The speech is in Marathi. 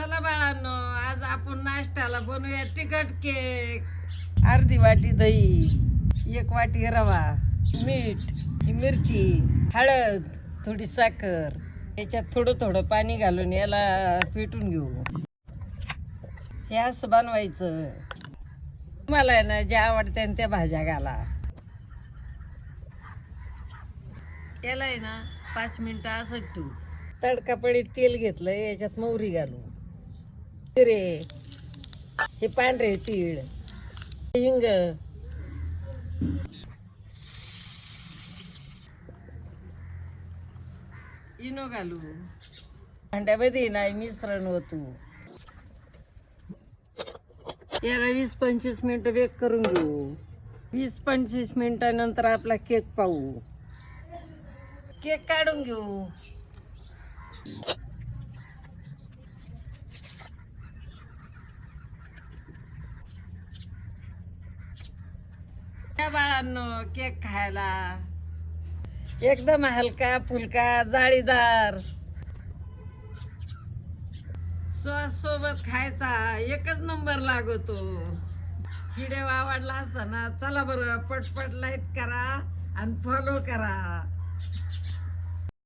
चला बाळांनो आज आपण नाश्त्याला बनवूया तिखट केक. अर्धी वाटी दही एक वाटी रवा मीठ ही मिरची हळद थोडी साखर याच्यात थोडं थोडं पाणी घालून याला पिटून घेऊ. हे असं बनवायचं. तुम्हाला आहे ना ज्या आवडत्या त्या भाज्या घाला. याला आहे ना पाच मिनटं असं ठेवू. तडकापडीत तेल घेतलं याच्यात मोहरी घालू. रे. हे पांढरे तीळ. हिंग. इनो घालू. भांड्यामध्ये नाही मिश्रण होतो याला वीस पंचवीस मिनिटं बेक करून घेऊ. वीस पंचवीस मिनिटानंतर आपला केक पाहू. केक काढून घेऊ. बाळांनो केक खायला. एकदम हलका फुलका जाळीदार. सॉस सोबत खायचा एकच नंबर लागतो. व्हिडिओ आवडला असताना चला बरं पटपट लाईक करा आणि फॉलो करा.